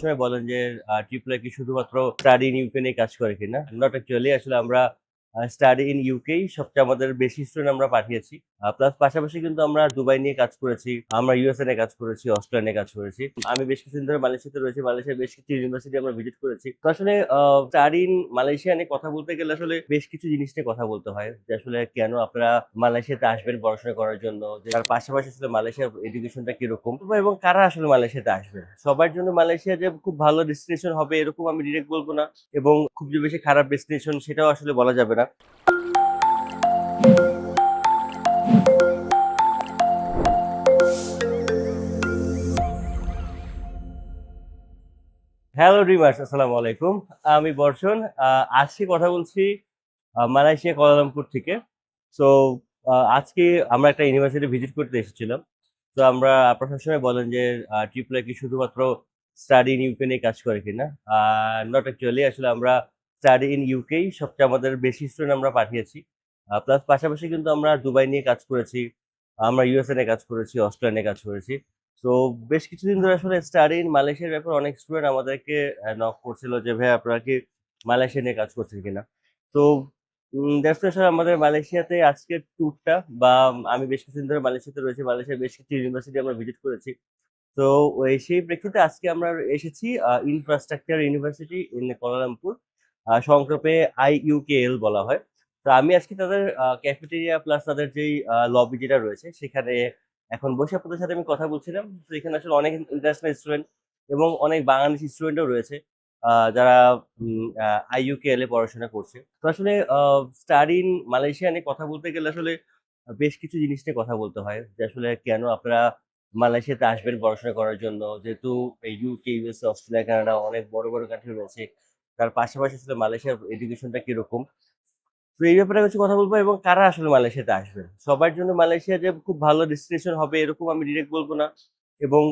সময় বলেন যে ট্রিপল কি শুধুমাত্র স্টাডি ইউকে কাজ করে কিনা? নট অ্যাকচুয়ালি আসলে আমরা স্টাডি ইন ইউকেই সবচেয়ে আমাদের বেশি স্টুডেন্ট আমরা পাঠিয়েছি। প্লাস পাশাপাশি কিন্তু আমরা দুবাই নিয়ে কাজ করেছি, আমরা ইউএসএ নিয়ে কাজ করেছি অস্ট্রেলিয়া নিয়ে কাজ করেছি। আমি বেশ কিছুদিন ধরে মালয়েশিয়াতে রয়েছি মালয়েশিয়ার বেশ কিছু ইউনিভার্সিটি আমরা ভিজিট করেছি। তো আসলে স্টাডি ইন মালয়েশিয়া নিয়ে কথা বলতে গেলে আসলে বেশ কিছু জিনিস নিয়ে কথা বলতে হয়। যে আসলে কেন আপনারা মালয়েশিয়াতে আসবেন পড়াশোনা করার জন্য? যে তার পাশাপাশি আসলে মালয়েশিয়ার এডুকেশনটা কীরকম? এবং কারা আসলে মালয়েশিয়াতে আসবে? সবার জন্য মালয়েশিয়া যে খুব ভালো ডেস্টিনেশন হবে এরকম আমি ডিরেক্ট বলব না। এবং খুব যে বেশি খারাপ ডেস্টিনেশন সেটাও আসলে বলা যাবে না। হ্যালো ড্রিমার্স আসসালামু আলাইকুম। আমি বর্ষণ আজকে কথা বলছি মালয়েশিয়া, কোয়ালালামপুর থেকে। সো আজকে আমরা একটা ইউনিভার্সিটি ভিজিট করতে এসেছিলাম। তো আমরা আপনার সবসময় বলেন যে ট্রিপল কি শুধুমাত্র স্টাডি নিয়ে কাজ করে কিনা? নট অ্যাকচুয়ালি আসলে আমরা স্টাডি ইন ইউকেই সবচেয়ে আমাদের বেশি স্টুডেন্ট আমরা পাঠিয়েছি। প্লাস পাশাপাশি কিন্তু আমরা দুবাই নিয়ে কাজ করেছি আমরা ইউএসএ নিয়ে কাজ করেছি অস্ট্রেলিয়া নিয়ে কাজ করেছি। তো বেশ কিছুদিন ধরে আসলে স্টাডি ইন মালয়েশিয়ার ব্যাপারে অনেক স্টুডেন্ট আমাদেরকে নক করছিল যে ভাই আপনারা কি মালয়েশিয়া নিয়ে কাজ করছেন কিনা? তো আসলে আমাদের মালয়েশিয়াতে আজকের ট্যুরটা বা আমি বেশ কিছুদিন ধরে মালয়েশিয়াতে রয়েছি মালয়েশিয়ার বেশ কিছু ইউনিভার্সিটি আমরা ভিজিট করেছি। তো সেই প্রেক্ষিতে আজকে আমরা এসেছি infrastructure university in Kuala Lumpur ah, সংক্ষেপে আইইউকেএল বলা হয়। তো আমি আজকে তাদের ক্যাফেটেরিয়া প্লাস তাদের যেই লবি যেটা রয়েছে, সেখানে এখন বসে আপনাদের সাথে আমি কথা বলছিলাম। তো এখানে আসলে অনেক ইন্টারন্যাশনাল স্টুডেন্ট এবং অনেক বাংলাদেশি স্টুডেন্টও রয়েছে যারা আইইউকেএল এ পড়াশোনা করছে। তো আসলে স্টাডি ইন মালয়েশিয়া নিয়ে কথা বলতে গেলে আসলে বেশ কিছু জিনিস নিয়ে কথা বলতে হয়। যে আসলে কেন আপনারা মালয়েশিয়াতে আসবেন পড়াশোনা করার জন্য? যেহেতু ইউকে ইউএসএ অস্ট্রেলিয়া কানাডা অনেক বড় বড় কান্ট্রি রয়েছে। তার পাশাপাশি আসলে মালয়েশিয়ার এডুকেশনটা কীরকম? তো এই ব্যাপারে কিছু কথা বলব এবং কারা আসলে মালয়েশিয়াতে আসবে সবার জন্য মালয়েশিয়া যে খুব ভালো ডেস্টিনেশন হবে এরকম আমি ডিরেক্ট বলব না এবং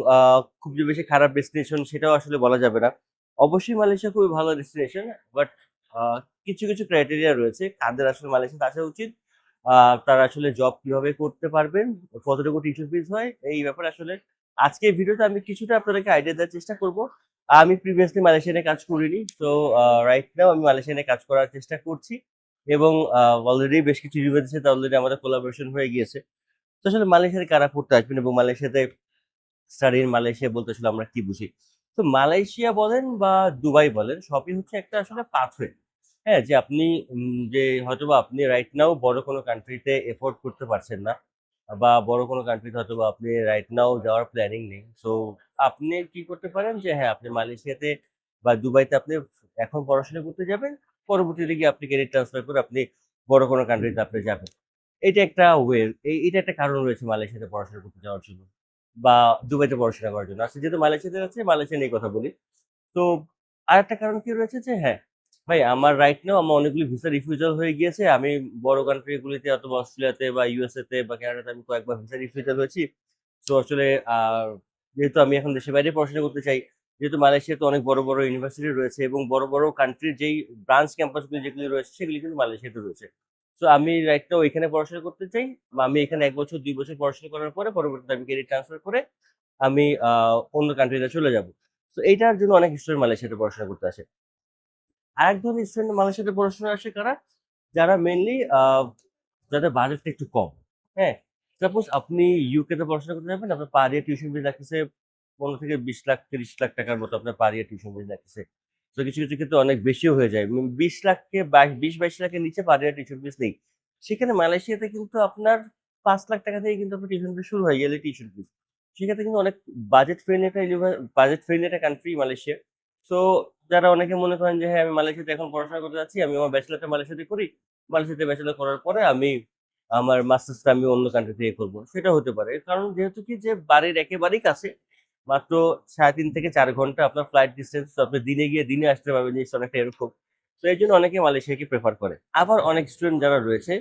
খুব যে বেশি খারাপ ডেস্টিনেশন সেটাও আসলে বলা যাবে না। অবশ্যই মালয়েশিয়া খুবই ভালো ডেস্টিনেশন বাট কিছু কিছু ক্রাইটেরিয়া রয়েছে কাদের আসলে মালয়েশিয়াতে আসা উচিত তারা আসলে জব কীভাবে করতে পারবেন, কতটুকু টিউশন ফিস হয়, এই ব্যাপারে আসলে আজকে ভিডিওতে আমি কিছুটা আপনাদেরকে আইডিয়া দেওয়ার চেষ্টা করব। আমি প্রিভিয়াসলি মালয়েশিয়া নিয়ে কাজ করিনি তো রাইট নাও আমি মালয়েশিয়া নিয়ে কাজ করার চেষ্টা করছি এবং অলরেডি বেশ কিছু ইউনিভার্সিটিতে অলরেডি আমাদের কোলাবোরেশন হয়ে গিয়েছে। তো আসলে মালয়েশিয়াতে কারা পড়তে আসবেন এবং মালয়েশিয়াতে স্টাডি ইন মালয়েশিয়া বলতে আসলে আমরা কি বুঝি? তো মালয়েশিয়া বলেন বা দুবাই বলেন, সবই হচ্ছে একটা আসলে পাথওয়ে হ্যাঁ যে আপনি যে হয়তোবা আপনি রাইট নাও বড় কোনো কান্ট্রিতে এফোর্ড করতে পারছেন না বা বড় কোনো কান্ট্রিতে হয়তোবা আপনি রাইট নাও যাওয়ার প্ল্যানিং নেই। সো আপনি কি করতে পারেন যে হ্যাঁ আপনি মালয়েশিয়াতে বা দুবাইতে আপনি এখন পড়াশোনা করতে যাবেন, পরবর্তীতে গিয়ে আপনি ক্রেডিট ট্রান্সফার করে আপনি বড় কোনো কান্ট্রিতে আপনি যাবেন। এটা একটা ওয়ে এটা একটা কারণ রয়েছে মালয়েশিয়াতে পড়াশোনা করতে যাওয়ার জন্য বা দুবাইতে পড়াশোনা করার জন্য। আচ্ছা যেহেতু মালয়েশিয়াতে আছে, মালয়েশিয়া নিয়ে কথা বলি। তো আর একটা কারণ কি রয়েছে যে হ্যাঁ ভাই, আমার রাইট নাও আমার অনেকগুলি ভিসা রিফিউজাল হয়ে গিয়েছে। আমি বড় কান্ট্রিগুলিতে অথবা অস্ট্রেলিয়াতে বা ইউএসএতে বা কানাডাতে আমি কয়েকবার ভিসা রিফিউজাল হয়েছি। তো আসলে যেহেতু আমি এখন দেশের বাইরে পড়াশোনা করতে চাই, যেহেতু মালয়েশিয়াতে অনেক বড় বড় ইউনিভার্সিটি রয়েছে এবং বড় বড় কান্ট্রির যেই ব্রাঞ্চ ক্যাম্পাসগুলি যেগুলি রয়েছে, সেগুলি কিন্তু মালয়েশিয়াতে রয়েছে। তো আমি রাইটটা ওইখানে পড়াশোনা করতে চাই। আমি এখানে এক বছর, দুই বছর পড়াশোনা করার পরে পরবর্তীতে আমি ক্রেডিট ট্রান্সফার করে আমি অন্য কান্ট্রিতে চলে যাব। তো এইটার জন্য অনেক স্টুডেন্ট মালয়েশিয়াতে পড়াশোনা করতে আসে। আরেক ধরনের স্টুডেন্ট মালয়েশিয়াতে পড়াশোনা আসে কারা? যারা মেনলি যাদের বাজেটটা একটু কম হ্যাঁ? সাপোজ আপনি ইউকে তে পড়াশোনা করতে যাবেন, আপনার পার ইয়ার টিউশন ফিস লাগতেছে পনেরো থেকে বিশ লাখ, তিরিশ লাখ টাকার মতো আপনার পার ইয়ার টিউশন ফিস লাগতেছে। তো কিছু কিছু ক্ষেত্রে অনেক বেশিও হয়ে যায়। বিশ লাখকে বাইশ বিশ, বাইশ লাখের নিচে পার ইয়ার টিউশন ফিস নেই। সেখানে মালয়েশিয়াতে কিন্তু আপনার পাঁচ লাখ টাকা থেকে কিন্তু আপনার টিউশন ফিস শুরু হয় ইয়ারলি টিউশন ফিস সেক্ষেত্রে কিন্তু অনেক বাজেট ফ্রেন্ডলি একটা বাজেট ফ্রেন্ডলি একটা কান্ট্রি মালয়েশিয়া। সো যারা অনেকে মনে করেন যে হ্যাঁ আমি মালয়েশিয়াতে এখন পড়াশোনা করতে যাচ্ছি, আমি আমার ব্যাচেলারটা মালয়েশিয়াতে করি। মালয়েশিয়াতে ব্যাচেলার করার পরে আমি আমার মাস্টার্সটা আমি অন্য কান্ট্রি থেকে করব। সেটা হতে পারে। কারণ যেহেতু কি, যে বাড়ির একেবারেই কাছে, মাত্র সাড়ে তিন থেকে চার ঘণ্টা আপনার ফ্লাইট ডিস্টেন্স আপনি দিনে গিয়ে দিনে আসতে পারবেন জিনিসটা অনেকটা এরকম। তো এই জন্য অনেকে মালয়েশিয়াকে প্রেফার করে। আবার অনেক স্টুডেন্ট যারা রয়েছে,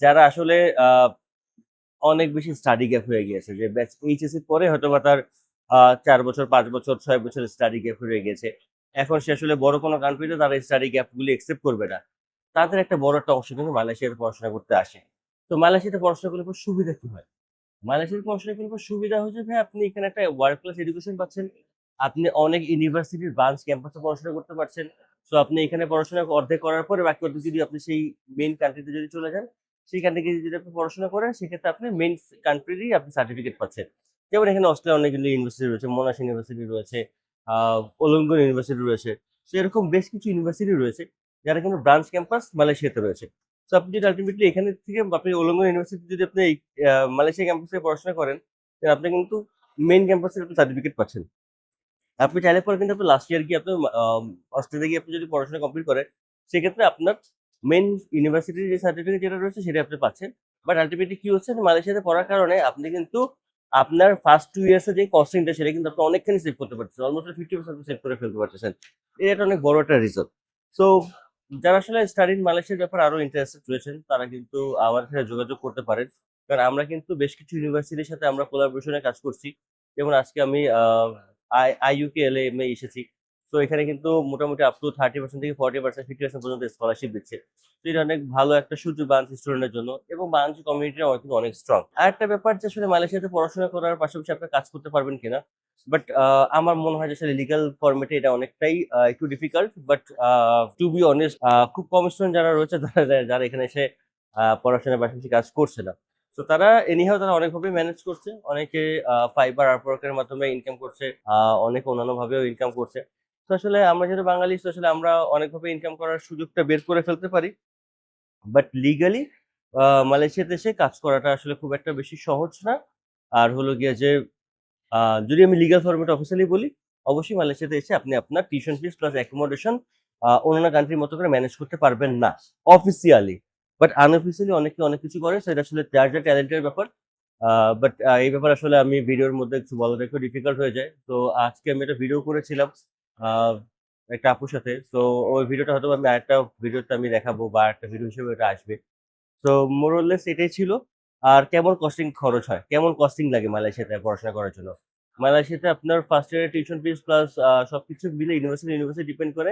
যারা আসলে অনেক বেশি স্টাডি গ্যাপ হয়ে গিয়েছে। যে ব্যাচ এইচএসসি পরে হয়তো বা তার চার বছর, পাঁচ বছর, ছয় বছর স্টাডি গ্যাপ হয়ে গেছে এখন সে আসলে বড় কোনো কান্ট্রিতে তারা স্টাডি গ্যাপগুলি একসেপ্ট করবে না। তাদের একটা বড় একটা অংশ কিন্তু মালয়েশিয়াতে পড়াশোনা করতে আসে। তো মালয়েশিয়াতে পড়াশোনা করলে পর সুবিধা কি হয়? মালয়েশিয়াতে পড়াশোনা করলে পর সুবিধা হচ্ছে ভাই আপনি এখানে একটা ওয়ার্ল্ড ক্লাস এডুকেশন পাচ্ছেন। আপনি অনেক ইউনিভার্সিটির ব্রাঞ্চ ক্যাম্পাসে পড়াশোনা করতে পারছেন। সো আপনি এখানে পড়াশোনা অর্ধেক করার পরে বাকি অর্ধেক যদি আপনি সেই মেইন কান্ট্রিতে যদি চলে যান সেইখান থেকে যদি আপনি পড়াশোনা করেন, সেক্ষেত্রে আপনি মেইন কান্ট্রিরই আপনি সার্টিফিকেট পাচ্ছেন। যেমন এখানে অস্ট্রেলিয়া অনেকগুলো ইউনিভার্সিটি রয়েছে মোনাশ ইউনিভার্সিটি রয়েছে ওলঙ্গন ইউনিভার্সিটি রয়েছে। তো এরকম বেশ কিছু ইউনিভার্সিটি রয়েছে, যারা কিন্তু ব্রাঞ্চ ক্যাম্পাস মালয়েশিয়াতে রয়েছে। তো আপনি যদি আলটিমেটলি এখানে থেকে আপনি ওলঙ্গন ইউনিভার্সিটি যদি আপনি মালয়েশিয়া ক্যাম্পাসে পড়াশোনা করেন আপনি কিন্তু মেইন ক্যাম্পাসে আপনি সার্টিফিকেট পাচ্ছেন। আপনি চাইলে পরে কিন্তু আপনি লাস্ট ইয়ার গিয়ে আপনি অস্ট্রেলিয়া গিয়ে আপনি যদি পড়াশোনা কমপ্লিট করেন, সেক্ষেত্রে আপনার মেন ইউনিভার্সিটির যে সার্টিফিকেট যেটা রয়েছে সেটা আপনি পাচ্ছেন। বাট আলটিমেটলি কি হচ্ছে মালয়েশিয়াতে পড়ার কারণে আপনি কিন্তু আপনার ফার্স্ট টু ইয়ার্সের যে কস্টিংটা সেটা কিন্তু আপনি অনেকখানি সেভ করতে পারছেন অলমোস্ট ফিফটি পার্সেন্ট সেভ করে ফেলতে পারতেছেন। এটা অনেক বড় একটা রিজন সো যারা আসলে স্টাডি মালয়েশিয়ার ব্যাপারে আরও ইন্টারেস্টেড রয়েছেন, তারা কিন্তু আমার সাথে যোগাযোগ করতে পারেন। কারণ আমরা কিন্তু বেশ কিছু ইউনিভার্সিটির সাথে আমরা কোলাবোরেশনে কাজ করছি। যেমন আজকে আমি আই, আইইউকে এল এম এ এসেছি। তো এখানে কিন্তু মোটামুটি আপ টু থার্টি পার্সেন্ট থেকে ফর্টি পার্সেন্ট ফিফটি পার্সেন্ট পর্যন্ত স্কলারশিপ দিচ্ছে। তো এটা অনেক ভালো একটা সুযোগ বাংলাদেশ স্টুডেন্টের জন্য এবং বাংলাদেশ কমিউনিটিটা অনেক কিন্তু অনেক স্ট্রং আর একটা ব্যাপার যে আসলে মালয়েশিয়াতে পড়াশোনা করার পাশাপাশি আপনি কাজ করতে পারবেন কিনা বাট আমার মনে হয় যে আসলে লিগাল ফর্মেটে এটা অনেকটাই একটু difficult but to be honest খুব কম স্টুডেন্ট যারা রয়েছে, যারা এখানে এসে পড়াশোনার পাশাপাশি কাজ করছে না। তো তারা এনিহাও তারা অনেকভাবে ম্যানেজ করছে। অনেকে ফাইবার আর্টওয়ার্কের মাধ্যমে ইনকাম করছে অনেকে অন্যান্য ভাবেও ইনকাম করছে। তো আসলে আমরা যেহেতু বাঙালি, তো আসলে আমরা অনেকভাবে ইনকাম করার সুযোগটা বের করে ফেলতে পারি। বাট লিগালি মালয়েশিয়াতে এসে কাজ করাটা আসলে খুব একটা বেশি সহজ না। আর হলো গিয়ে যে যদি আমি লিগাল ফর্মেট অফিসিয়ালি বলি, অবশ্যই মালয়েশিয়াতে এসে আপনি আপনার টিউশন ফিস প্লাস অ্যাকোমোডেশন অন্যান্য কান্ট্রির মতো করে ম্যানেজ করতে পারবেন না অফিসিয়ালি বাট আনঅফিসিয়ালি অনেকে অনেক কিছু করে সেটা আসলে যার যার ট্যালেন্টের ব্যাপার। বাট এই ব্যাপার আসলে আমি ভিডিওর মধ্যে একটু বলাটা একটু ডিফিকাল্ট হয়ে যায়। তো আজকে আমি একটা ভিডিও করেছিলাম। একটা আপুর সাথে। তো ওই ভিডিওটা হয়তো আমি আরেকটা ভিডিওতে আমি দেখাবো বা একটা ভিডিও হিসেবে এটা আসবে। তো মোরলেস এটাই ছিল। আর কেমন কস্টিং খরচ হয়? কেমন কস্টিং লাগে মালয়েশিয়াতে পড়াশোনা করার জন্য? মালয়েশিয়াতে আপনার ফার্স্ট ইয়ারের টিউশন ফিস প্লাস সবকিছু মিলে ইউনিভার্সিটি ইউনিভার্সিটি ডিপেন্ড করে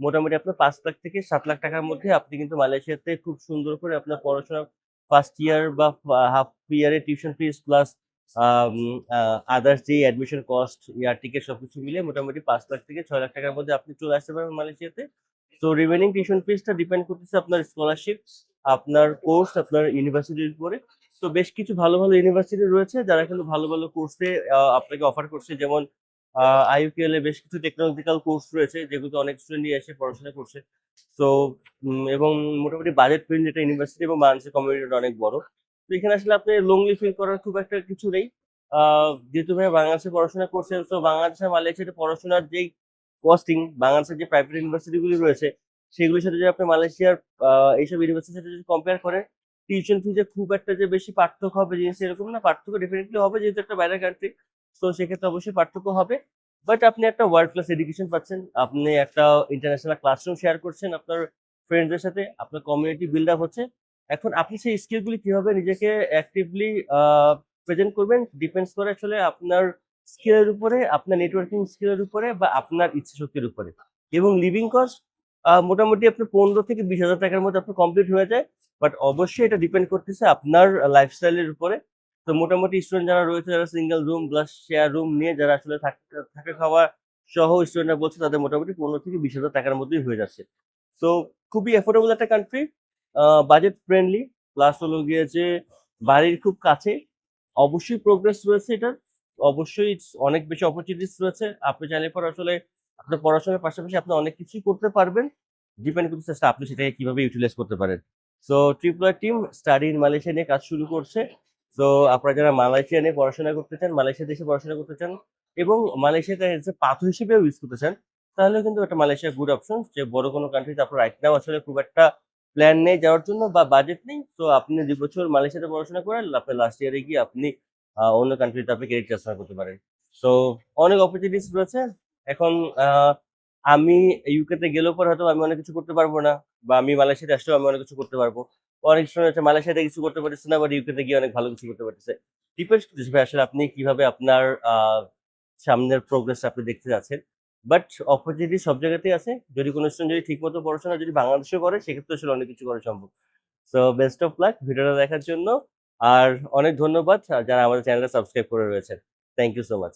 মোটামুটি আপনার পাঁচ লাখ থেকে সাত লাখ টাকার মধ্যে আপনি কিন্তু মালয়েশিয়াতে খুব সুন্দর করে আপনার পড়াশোনা ফার্স্ট ইয়ার বা হাফ ইয়ারের টিউশন ফিস প্লাস আদার্স যে অ্যাডমিশন কস্ট ইয়ার টিকিট সবকিছু মিলে মোটামুটি পাঁচ লাখ থেকে ছয় লাখ টাকার মধ্যে আপনি চলে আসতে পারবেন মালয়েশিয়াতে। তো রিমেনিং টিউশন ফিসটা ডিপেন্ড করতেছে আপনার স্কলারশিপ আপনার কোর্স আপনার ইউনিভার্সিটির উপরে। তো বেশ কিছু ভালো ভালো ইউনিভার্সিটি রয়েছে যারা কিন্তু ভালো ভালো কোর্সে আপনাকে অফার করছে। যেমন আইইউকেএল এ বেশ কিছু টেকনোলজিক্যাল কোর্স রয়েছে যেগুলো অনেক স্টুডেন্ট এসে পড়াশোনা করছে। তো এবং মোটামুটি বাজেট ফ্রেন্ড যেটা ইউনিভার্সিটি এবং বাংলাদেশের কমিউনিটিটা অনেক বড়। তো এখানে আসলে আপনি লোনলি ফিল করার খুব একটা কিছু নেই। যেহেতু ভাই বাংলাদেশে পড়াশোনা করছেন তো বাংলাদেশের মালয়েশিয়াতে পড়াশোনার যেই কস্টিং বাংলাদেশের যে প্রাইভেট ইউনিভার্সিটি গুলি রয়েছে, সেগুলির সাথে যদি আপনি মালয়েশিয়ার এইসব ইউনিভার্সিটির সাথে যদি কম্পেয়ার করেন টিউশন ফিজে খুব একটা যে বেশি পার্থক্য হবে জিনিস এরকম না, পার্থক্য ডেফিনেটলি হবে যেহেতু একটা বাইরের কান্ট্রি তো সেক্ষেত্রে অবশ্যই পার্থক্য হবে। বাট আপনি একটা ওয়ার্ল্ড ক্লাস এডুকেশন পাচ্ছেন, আপনি একটা ইন্টারন্যাশনাল ক্লাসরুম শেয়ার করছেন আপনার ফ্রেন্ডদের সাথে, আপনার কমিউনিটি বিল্ড আপ হচ্ছে এখন আপনি সেই স্কিলগুলি কীভাবে নিজেকে অ্যাক্টিভলি প্রেজেন্ট করবেন ডিপেন্ডস করে আসলে আপনার স্কিলের উপরে, আপনার নেটওয়ার্কিং স্কিলের উপরে বা আপনার ইচ্ছা শক্তির উপরে। এবং লিভিং কস্ট মোটামুটি আপনার পনেরো থেকে বিশ হাজার টাকার মধ্যে আপনার কমপ্লিট হয়ে যায় বাট অবশ্যই এটা ডিপেন্ড করতেছে আপনার লাইফস্টাইলের উপরে। তো মোটামুটি স্টুডেন্ট যারা রয়েছে, যারা single room plus share room নিয়ে যারা আসলে থাকা- খাওয়া সহ স্টুডেন্টরা বলছে, তাদের মোটামুটি পনেরো থেকে বিশ হাজার টাকার মধ্যেই হয়ে যাচ্ছে। তো খুবই অ্যাফোর্ডেবল একটা কান্ট্রি বাজেট ফ্রেন্ডলি প্লাস হলো গিয়েছে বাড়ির খুব কাছে, অবশ্যই প্রোগ্রেস রয়েছে এটার। অবশ্যই অনেক বেশি অপরচুনিটিস রয়েছে। আপনি চাইলে পর আসলে আপনার পড়াশোনার পাশাপাশি আপনি অনেক কিছুই করতে পারবেন। ডিপেন্ড করতেছে আসলে আপনি সেটাকে কীভাবে ইউটিলাইজ করতে পারেন। So triple team study in Malaysia নিয়ে কাজ শুরু করছে। তো আপনারা যারা মালয়েশিয়া নিয়ে পড়াশোনা করতে চান মালয়েশিয়া দেশে পড়াশোনা করতে চান এবং মালয়েশিয়াতে পাথ হিসেবেও ইউজ করতে চান তাহলে কিন্তু একটা মালয়েশিয়া গুড অপশন যে বড় কোনো কান্ট্রিতে আপনার রাইট নাও আসলে খুব একটা প্ল্যান নেই যাওয়ার জন্য বা বাজেট নেই তো আপনি দুই বছর মালয়েশিয়াতে পড়াশোনা করেন আপনি লাস্ট ইয়ারে গিয়ে আপনি অন্য কান্ট্রিতে আপনি ক্রেডিট ট্রান্সফার করতে পারেন। তো অনেক অপরচুনিটিস রয়েছে। এখন আমি ইউকেতে গেলেও পর হয়তো আমি অনেক কিছু করতে পারব না, বা আমি মালয়েশিয়াতে আসলেও আমি অনেক কিছু করতে পারব। অনেক সময় হচ্ছে মালয়েশিয়াতে কিছু করতে পারতেছে না বাট ইউকেতে গিয়ে অনেক ভালো কিছু করতে পারতেছে। করতেছে ভাই, আসলে আপনি কীভাবে আপনার সামনের প্রোগ্রেস আপনি দেখতে যাচ্ছেন। বাট অপরচুনিটি সব জায়গাতেই আছে। যদি কোনো স্টুডেন্ট যদি ঠিক মতো পড়াশোনা যদি বাংলাদেশেও করে, সেক্ষেত্রে আসলে অনেক কিছু করা সম্ভব। সো বেস্ট অফ লাক ভিডিওটা দেখার জন্য। আর অনেক ধন্যবাদ যারা আমাদের চ্যানেলটা সাবস্ক্রাইব করে রয়েছেন। Thank you so much